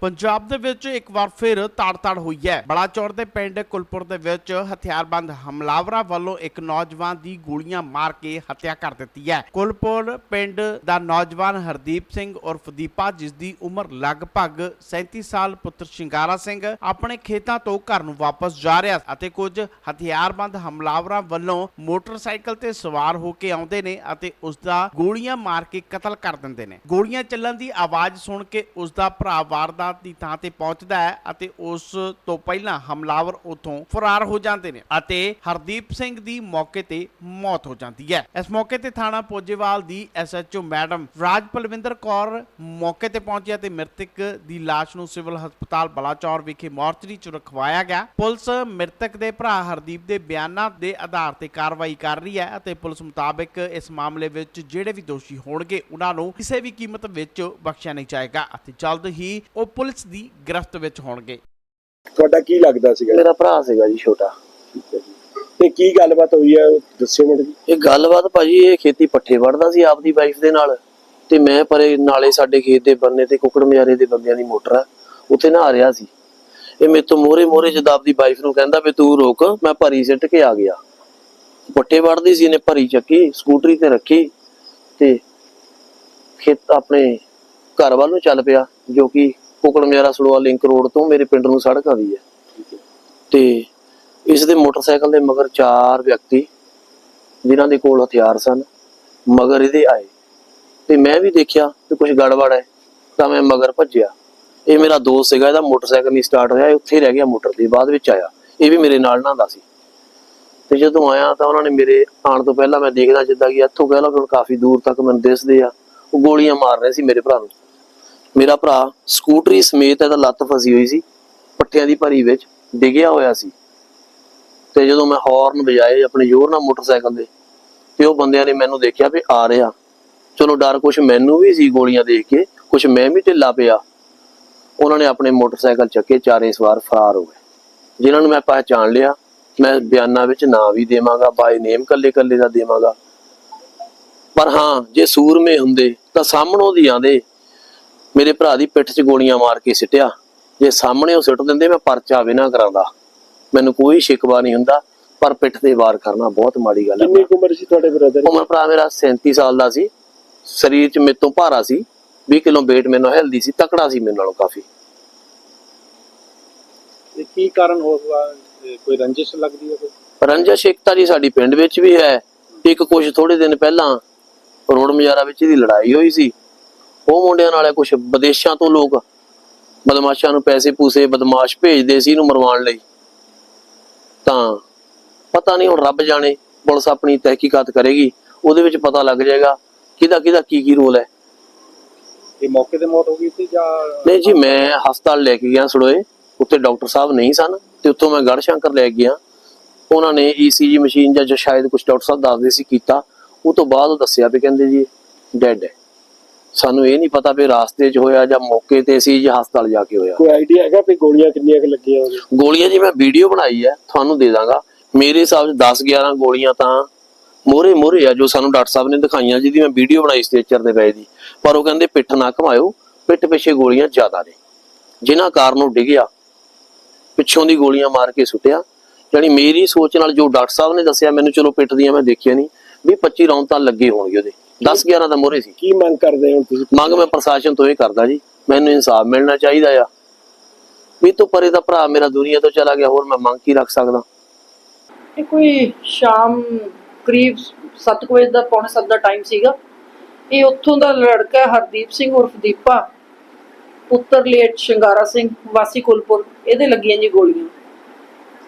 ਪੰਜਾਬ ਦੇ ਵਿੱਚ ਇੱਕ ਵਾਰ ਫਿਰ ਤਾੜ-ਤਾੜ ਹੋਈ ਹੈ। ਬਲਾਚੌਰ ਦੇ ਪਿੰਡ ਕੁਲਪੁਰ ਦੇ ਵਿੱਚ ਹਥਿਆਰਬੰਦ ਹਮਲਾਵਰਾਂ ਵੱਲੋਂ ਇੱਕ ਨੌਜਵਾਨ ਦੀ ਗੋਲੀਆਂ ਮਾਰ ਕੇ ਹੱਤਿਆ ਕਰ ਦਿੱਤੀ ਹੈ। ਕੁਲਪੁਰ ਪਿੰਡ ਦਾ ਨੌਜਵਾਨ ਹਰਦੀਪ ਸਿੰਘ ਉਰਫ ਦੀਪਾ, ਜਿਸ ਦੀ ਉਮਰ ਲਗਭਗ 37 ਸਾਲ, ਪੁੱਤਰ ਸ਼ਿੰਗਾਰਾ ਸਿੰਘ ਆਪਣੇ ਖੇਤਾਂ ਤੋਂ ਘਰ ਨੂੰ ਵਾਪਸ ਜਾ ਰਿਹਾ ਅਤੇ ਕੁਝ ਹਥਿਆਰਬੰਦ ਹਮਲਾਵਰਾਂ ਵੱਲੋਂ ਮੋਟਰਸਾਈਕਲ ਤੇ ਸਵਾਰ ਹੋ ਕੇ ਆਉਂਦੇ ਨੇ ਅਤੇ ਉਸ ਦਾ ਗੋਲੀਆਂ ਮਾਰ ਕੇ ਕਤਲ ਕਰ ਦਿੰਦੇ ਨੇ। ਗੋਲੀਆਂ ਚੱਲਣ ਦੀ ਆਵਾਜ਼ ਸੁਣ ਕੇ ਉਸ ਦਾ ਭਰਾ ਵਾਰਦਾਤ ਦੀ ਥਾਂ ਤੇ ਪਹੁੰਚਦਾ ਹੈ ਅਤੇ ਉਸ ਤੋਂ ਪਹਿਲਾਂ ਹਮਲਾਵਰ ਉਥੋਂ ਫਰਾਰ ਹੋ ਜਾਂਦੇ ਨੇ ਅਤੇ ਹਰਦੀਪ ਸਿੰਘ ਦੀ ਮੌਕੇ ਤੇ ਮੌਤ ਹੋ ਜਾਂਦੀ ਹੈ। ਇਸ ਮੌਕੇ ਤੇ ਥਾਣਾ ਪੋਜੇਵਾਲ ਦੀ ਐਸਐਚਓ ਮੈਡਮ ਰਾਜ ਪਲਵਿੰਦਰ ਕੌਰ ਮੌਕੇ ਤੇ ਪਹੁੰਚੀ ਅਤੇ ਮ੍ਰਿਤਕ ਦੀ ਲਾਸ਼ ਨੂੰ ਸਿਵਲ ਹਸਪਤਾਲ ਬਲਾਚੌਰ ਵਿਖੇ ਮੋਰਚਰੀ ਚ ਰਖਵਾਇਆ ਗਿਆ। ਪੁਲਿਸ ਮ੍ਰਿਤਕ ਦੇ ਭਰਾ ਹਰਦੀਪ ਦੇ ਬਿਆਨਾਂ ਦੇ ਆਧਾਰ ਤੇ ਕਾਰਵਾਈ ਕਰ ਰਹੀ ਹੈ ਅਤੇ ਪੁਲਿਸ ਮੁਤਾਬਕ ਇਸ ਮਾਮਲੇ ਵਿੱਚ ਜਿਹੜੇ ਵੀ ਦੋਸ਼ੀ ਹੋਣਗੇ, ਉਹਨਾਂ ਨੂੰ ਕਿਸੇ ਵੀ ਕੀਮਤ ਵਿੱਚ ਬਖਸ਼ਿਆ ਨਹੀਂ ਜਾਏਗਾ ਅਤੇ ਜਲਦ ਹੀ ਉਹ ਪੁਲਿਸ ਦੀ ਗ੍ਰਿਫਤ ਵਿੱਚ ਹੋਣਗੇ। ਤੁਹਾਡਾ ਕੀ ਲੱਗਦਾ ਸੀਗਾ? ਮੇਰਾ ਭਰਾ ਸੀਗਾ ਜੀ ਛੋਟਾ। ਤੇ ਕੀ ਗੱਲਬਾਤ ਹੋਈ ਹੈ? ਦੱਸਿਓ ਮੈਨੂੰ। ਇਹ ਗੱਲਬਾਤ ਭਾਜੀ ਇਹ ਖੇਤੀ ਪੱਠੇ ਵੜਦਾ ਸੀ ਆਪਦੀ ਵਾਈਫ ਦੇ ਨਾਲ। ਤੇ ਮੈਂ ਪਰੇ ਨਾਲੇ ਸਾਡੇ ਖੇਤ ਦੇ ਬੰਨੇ ਤੇ ਕੁੱਕੜ ਮਿਆਰੇ ਦੇ ਬੰਦਿਆਂ ਦੀ ਮੋਟਰ ਆ ਉੱਥੇ ਨਹਾ ਰਿਹਾ ਸੀ। ਇਹ ਮੇਰੇ ਤੋਂ ਮੋਰੇ ਮੋਰੇ ਜਦ ਆਪਦੀ ਵਾਈਫ ਨੂੰ ਕਹਿੰਦਾ ਵੀ ਤੂੰ ਰੁਕ ਮੈਂ ਭਰੀ ਸਿੱਟ ਕੇ ਆ ਗਿਆ। ਪੱਠੇ ਵੜਦੀ ਸੀ ਇਹਨੇ ਭਰੀ ਚੱਕੀ ਸਕੂਟਰੀ ਤੇ ਰੱਖੀ ਤੇ ਖੇਤ ਆਪਣੇ ਘਰ ਵੱਲ ਨੂੰ ਚੱਲ ਪਿਆ ਜੋ ਕਿ ਕੁੱਕੜ ਮਿਆਰਾ ਸੜੋਆ ਲਿੰਕ ਰੋਡ ਤੋਂ ਮੇਰੇ ਪਿੰਡ ਨੂੰ ਸੜਕ ਆਉਂਦੀ ਹੈ। ਤੇ ਇਸ ਦੇ ਮੋਟਰਸਾਈਕਲ ਦੇ ਮਗਰ ਚਾਰ ਵਿਅਕਤੀ, ਜਿਨ੍ਹਾਂ ਦੇ ਕੋਲ ਹਥਿਆਰ ਸਨ, ਮਗਰ ਇਹਦੇ ਆਏ। ਤੇ ਮੈਂ ਵੀ ਦੇਖਿਆ ਕਿ ਕੁਝ ਗੜਬੜ ਹੈ, ਤਾਂ ਮੈਂ ਮਗਰ ਭੱਜਿਆ। ਇਹ ਮੇਰਾ ਦੋਸਤ ਸੀਗਾ, ਇਹਦਾ ਮੋਟਰਸਾਈਕਲ ਨਹੀਂ ਸਟਾਰਟ ਹੋਇਆ, ਇਹ ਉੱਥੇ ਰਹਿ ਗਿਆ ਮੋਟਰ ਤੇ ਬਾਅਦ ਵਿੱਚ ਆਇਆ। ਇਹ ਵੀ ਮੇਰੇ ਨਾਲ ਨਹਾਉਂਦਾ ਸੀ। ਤੇ ਜਦੋਂ ਆਇਆ ਤਾਂ ਉਹਨਾਂ ਨੇ ਮੇਰੇ ਆਉਣ ਤੋਂ ਪਹਿਲਾਂ ਮੈਂ ਦੇਖਦਾ ਜਿੱਦਾਂ ਕਿ ਇੱਥੋਂ ਕਹਿ ਲਓ ਕਿ ਕਾਫੀ ਦੂਰ ਤੱਕ ਮੈਨੂੰ ਦਿਸਦੇ ਆ। ਉਹ ਗੋਲੀਆਂ ਮਾਰ ਰਹੇ ਸੀ ਮੇਰੇ ਭਰਾ ਨੂੰ। ਮੇਰਾ ਭਰਾ ਸਕੂਟਰੀ ਸਮੇਤ ਇਹਦਾ ਲੱਤ ਫਸੀ ਹੋਈ ਸੀ ਪੱਟਿਆਂ ਦੀ ਭਰੀ ਵਿੱਚ ਡਿੱਗਿਆ ਹੋਇਆ ਸੀ। ਤੇ ਜਦੋਂ ਮੈਂ ਹਾਰਨ ਵਜਾਏ ਆਪਣੇ ਜ਼ੋਰ ਨਾਲ ਮੋਟਰਸਾਈਕਲ ਦੇ ਤੇ ਉਹ ਬੰਦਿਆਂ ਨੇ ਮੈਨੂੰ ਦੇਖਿਆ ਵੀ ਆ ਰਿਹਾ। ਚਲੋ ਡਰ ਕੁਛ ਮੈਨੂੰ ਵੀ ਸੀ ਗੋਲੀਆਂ ਦੇਖ ਕੇ, ਕੁਛ ਮੈਂ ਵੀ ਢਿੱਲਾ ਪਿਆ। ਉਹਨਾਂ ਨੇ ਆਪਣੇ ਮੋਟਰਸਾਈਕਲ ਚੱਕੇ, ਚਾਰੇ ਸਵਾਰ ਫਰਾਰ ਹੋ ਗਏ। ਜਿਨ੍ਹਾਂ ਨੂੰ ਮੈਂ ਪਹਿਚਾਣ ਲਿਆ, ਮੈਂ ਬਿਆਨਾਂ ਵਿੱਚ ਨਾਂ ਵੀ ਦੇਵਾਂਗਾ ਬਾਈ ਨੇਮ ਕੱਲੇ ਕੱਲੇ ਦਾ ਦੇਵਾਂਗਾ। ਪਰ ਹਾਂ, ਜੇ ਸੂਰਮੇ ਹੁੰਦੇ ਤਾਂ ਸਾਹਮਣੋਂ ਦੀ ਆਂਦੇ ਮੇਰੇ ਭਰਾ ਦੀ ਪਿੱਠ 'ਚ ਗੋਲੀਆਂ ਮਾਰ ਕੇ ਸਿੱਟਿਆ। ਜੇ ਸਾਹਮਣੇ ਉਹ ਸਿੱਟ ਦਿੰਦੇ ਮੈਂ ਪਰਚਾ ਵੀ ਨਾ ਕਰਾਂਦਾ। ਮੈਨੂੰ ਕੋਈ ਸ਼ਿਕਵਾ ਨਹੀਂ ਹੁੰਦਾ ਪਰ ਪਿੱਠ ਤੇ ਵਾਰ ਕਰਨਾ ਬਹੁਤ ਮਾੜੀ ਗੱਲ ਹੈ ਕਿੰਨੀ ਉਮਰ ਸੀ ਤੁਹਾਡੇ ਬ੍ਰਦਰ ਉਮਰ ਭਰਾ ਮੇਰਾ 37 ਸਾਲ ਦਾ ਸੀ। ਸਰੀਰ 'ਚ ਮੇਰੇ ਤੋਂ ਭਾਰਾ ਸੀ। 20 ਕਿਲੋ weight ਮੈਨੂੰ ਹੈਲਦੀ ਸੀ ਤਕੜਾ ਸੀ ਮੇਰੇ ਨਾਲੋਂ ਕਾਫੀ। ਤੇ ਕੀ ਕਾਰਨ ਹੋਊਗਾ ਇਹ ਕੋਈ ਰੰਜਿਸ਼ ਲੱਗਦੀ ਹੈ ਕੋਈ? ਰੰਜਸ਼ ਏਕਤਾ ਜੀ ਸਾਡੀ ਪਿੰਡ ਵਿੱਚ ਵੀ ਹੈ। ਇੱਕ ਕੁਝ ਥੋੜੇ ਦਿਨ ਪਹਿਲਾਂ ਰੋਡ ਮਜਾਰਾ ਵਿੱਚ ਇਹਦੀ ਲੜਾਈ ਹੋਈ ਸੀ। ਉਹ ਮੁੰਡਿਆਂ ਨਾਲ ਕੁਝ ਵਿਦੇਸ਼ਾਂ ਤੋਂ ਲੋਕ ਬਦਮਾਸ਼ਾਂ ਨੂੰ ਪੈਸੇ ਪੂਸੇ ਬਦਮਾਸ਼ ਭੇਜਦੇ ਸੀ ਇਹਨੂੰ ਮਰਵਾਉਣ ਲਈ। ਤਾਂ ਪਤਾ ਨਹੀਂ ਹੁਣ ਰੱਬ ਜਾਣੇ ਪੁਲਿਸ ਆਪਣੀ ਤਹਿਕੀਕਾਤ ਕਰੇਗੀ ਉਹਦੇ ਵਿੱਚ ਪਤਾ ਲੱਗ ਜਾਏਗਾ ਕਿਹਦਾ ਕਿਹਦਾ ਕੀ ਕੀ ਰੋਲ ਹੈ। ਇਹ ਮੌਕੇ ਤੇ ਮੌਤ ਹੋ ਗਈ ਸੀ ਜਾਂ ਨਹੀਂ ਜੀ ਮੈਂ ਹਸਪਤਾਲ ਲੈ ਕੇ ਗਿਆ ਸੜੋਏ ਉੱਥੇ ਡਾਕਟਰ ਸਾਹਿਬ ਨਹੀਂ ਸਨ ਤੇ ਉੱਥੋਂ ਮੈਂ ਗੜ ਸ਼ੰਕਰ ਲੈ ਗਿਆ। ਉਹਨਾਂ ਨੇ ਈਸੀਜੀ ਮਸ਼ੀਨ ਜਾਂ ਜੋ ਸ਼ਾਇਦ ਕੁਝ ਡਾਕਟਰ ਸਾਹਿਬ ਦੱਸਦੇ ਸੀ ਕੀਤਾ ਉਹ ਤੋਂ ਬਾਅਦ ਉਹ ਦੱਸਿਆ ਵੀ ਕਹਿੰਦੇ ਜੀ ਡੈਡ ਹੈ। ਸਾਨੂੰ ਇਹ ਨਹੀਂ ਪਤਾ ਵੀ ਰਾਸਤੇ 'ਚ ਹੋਇਆ ਜਾਂ ਮੌਕੇ ਤੇ ਸੀ ਜਾਂ ਹਸਪਤਾਲ ਜਾ ਕੇ ਹੋਇਆ। ਕੋਈ ਆਈਡੀਆ ਹੈਗਾ ਵੀ ਗੋਲੀਆਂ ਕਿੰਨੀਆਂ ਕੁ ਲੱਗੀਆਂ ਉਹਦੇ? ਗੋਲੀਆਂ ਜੀ ਮੈਂ ਵੀਡੀਓ ਬਣਾਈ ਹੈ ਤੁਹਾਨੂੰ ਦੇ ਦਾਂਗਾ। ਮੇਰੇ ਹਿਸਾਬ 'ਚ 10 11 ਗੋਲੀਆਂ ਤਾਂ ਮੋਰੇ ਮੋਰੇ ਆ ਜੋ ਸਾਨੂੰ ਡਾਕਟਰ ਸਾਹਿਬ ਨੇ ਦਿਖਾਈਆਂ ਜਿਹਦੀ ਮੈਂ ਵੀਡੀਓ ਬਣਾਈ ਸਟੇਚਰ ਦੇ ਪਏ ਦੀ। ਪਰ ਉਹ ਕਹਿੰਦੇ ਪਿੱਠ ਨਾ ਘਮਾਇਓ ਪਿੱਠ ਪਿੱਛੇ ਗੋਲੀਆਂ ਜ਼ਿਆਦਾ ਨੇ। ਜਿਨ੍ਹਾਂ ਕਾਰਨ ਉਹ ਡਿੱਗਿਆ ਪਿੱਛੋਂ ਦੀ ਗੋਲੀਆਂ ਮਾਰ ਕੇ ਸੁੱਟਿਆ। ਯਾਨੀ ਮੇਰੀ ਸੋਚ ਨਾਲ ਜੋ ਡਾਕਟਰ ਸਾਹਿਬ ਨੇ ਦੱਸਿਆ ਮੈਨੂੰ ਚਲੋ ਪਿੱਠ ਦੀਆਂ ਮੈਂ ਦੇਖਿਆ ਨਹੀਂ ਵੀ 25 ਰੌਂਦ ਤਾਂ ਲੱਗੇ ਹੋਣਗੇ ਉਹਦੇ। 10 11 ਦਾ ਮੋਰੇ ਸੀ। ਕੀ ਮੰਗ ਕਰਦੇ ਹੋ ਤੁਸੀਂ? ਮੰਗ ਮੈਂ ਪ੍ਰਸ਼ਾਸਨ ਤੋਂ ਇਹ ਕਰਦਾ ਜੀ ਮੈਨੂੰ ਇਨਸਾਫ ਮਿਲਣਾ ਚਾਹੀਦਾ ਆ। ਵੀ ਤੋਂ ਪਰੇ ਦਾ ਭਰਾ ਮੇਰਾ ਦੁਨੀਆ ਤੋਂ ਚਲਾ ਗਿਆ ਹੋਰ ਮੈਂ ਮੰਗ ਕੀ ਰੱਖ ਸਕਦਾ? ਇਹ ਕੋਈ ਸ਼ਾਮ ਕਰੀਬ 7 ਵਜੇ ਦਾ ਪੌਣੇ 7 ਦਾ ਟਾਈਮ ਸੀਗਾ। ਇਹ ਉੱਥੋਂ ਦਾ ਲੜਕਾ ਹਰਦੀਪ ਸਿੰਘ ਉਰਫ ਦੀਪਾ। ਪੁੱਤਰ ਲੇਟ ਸ਼ਿੰਗਾਰਾ ਸਿੰਘ ਵਾਸੀ ਕੁਲਪੁਰ। ਇਹਦੇ ਲੱਗੀਆਂ ਜੀ ਗੋਲੀਆਂ।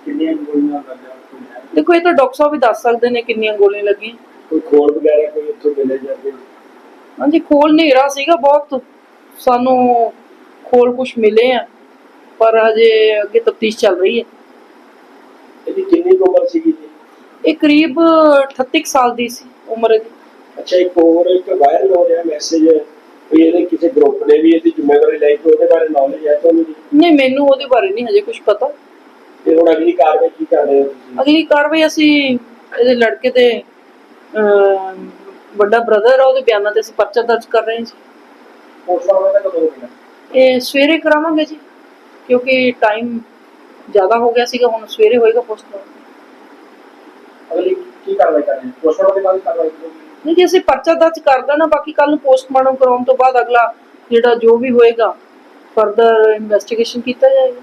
ਕਿੰਨੀਆਂ ਗੋਲੀਆਂ ਲੱਗੀਆਂ? ਦੇਖੋ ਇਹ ਤਾਂ ਡਾਕਟਰ ਸਾਹਿਬ ਵੀ ਦੱਸ ਸਕਦੇ ਨੇ ਕਿੰਨੀਆਂ ਗੋਲੀਆਂ ਲੱਗੀਆਂ। ਕੋਈ ਖੋਲ ਵਗੈਰਾ ਕੋਈ ਉੱਥੋਂ ਮਿਲੇ ਜਾਂਦੇ ਹਾਂਜੀ ਖੋਲ ਹਨੇਰਾ ਸੀਗਾ ਬਹੁਤ। ਸਾਨੂੰ ਖੋਲ ਕੁਝ ਮਿਲੇ ਆ ਪਰ ਹਜੇ ਅੱਗੇ ਤਫਤੀਸ਼ ਚੱਲ ਰਹੀ ਹੈ। ਇਹਦੀ ਕਿੰਨੀ ਕੁ ਉਮਰ ਸੀਗੀ ਜੀ? ਇਹ ਕਰੀਬ 38 ਕੁ ਸਾਲ ਦੀ ਸੀ ਉਮਰ ਇਹਦੀ। ਅੱਛਾ ਇੱਕ ਹੋਰ ਇੱਕ ਵਾਇਰਲ ਹੋ ਰਿਹਾ ਮੈਸੇਜ ਵੀ ਇਹਦੇ ਕਿਸੇ ਗਰੁੱਪ ਨੇ ਵੀ ਇਹਦੀ ਜ਼ਿੰਮੇਵਾਰੀ ਲਈ ਤੇ ਉਹਦੇ ਬਾਰੇ ਨੌਲੇਜ ਹੈ ਤੁਹਾਨੂੰ ਜੀ? ਨਹੀਂ ਮੈਨੂੰ ਉਹਦੇ ਬਾਰੇ ਨਹੀਂ ਹਜੇ ਕੁਝ ਪਤਾ। ਤੇ ਹੁਣ ਅਗਲੀ ਕਾਰਵਾਈ ਕੀ ਕਰ ਰਹੇ ਹੋ ਤੁਸੀਂ? ਅਗਲੀ ਕਾਰਵਾਈ ਅਸੀਂ ਇਹਦੇ ਲੜਕੇ ਅਮ, ਵੱਡਾ ਬ੍ਰਦਰ ਆ ਉਹਦੇ ਬਿਆਨਾਂ ਤੇ ਅਸੀਂ ਪਰਚਾ ਦਰਜ ਕਰ ਰਹੇ ਹਾਂ ਜੀ। ਪੋਸਟਮਾਰਟਮ ਦਾ ਕਦੋਂ ਹੋਣਾ ਇਹ ਸਵੇਰੇ ਕਰਾਵਾਂਗੇ ਜੀ ਕਿਉਂਕਿ ਟਾਈਮ ਜ਼ਿਆਦਾ ਹੋ ਗਿਆ ਸੀਗਾ ਹੁਣ ਸਵੇਰੇ ਹੋਏਗਾ ਪੋਸਟਮਾਰਟਮ ਅਗਲੀ ਕੀ ਕਾਰਵਾਈ ਕਰਨੀ ਪੋਸਟਮਾਰਟਮ ਦੇ ਬਾਅਦ ਕਾਰਵਾਈ ਨਹੀਂ ਜੀ ਅਸੀਂ ਪਰਚਾ ਦਰਜ ਕਰ ਦੇਣਾ ਬਾਕੀ ਕੱਲ ਨੂੰ ਪੋਸਟਮਾਰਟਮ ਕਰਾਉਣ ਤੋਂ ਬਾਅਦ ਅਗਲਾ ਜਿਹੜਾ ਜੋ ਵੀ ਹੋਏਗਾ ਫਰਦਰ ਇਨਵੈਸਟੀਗੇਸ਼ਨ ਕੀਤਾ ਜਾਏਗਾ।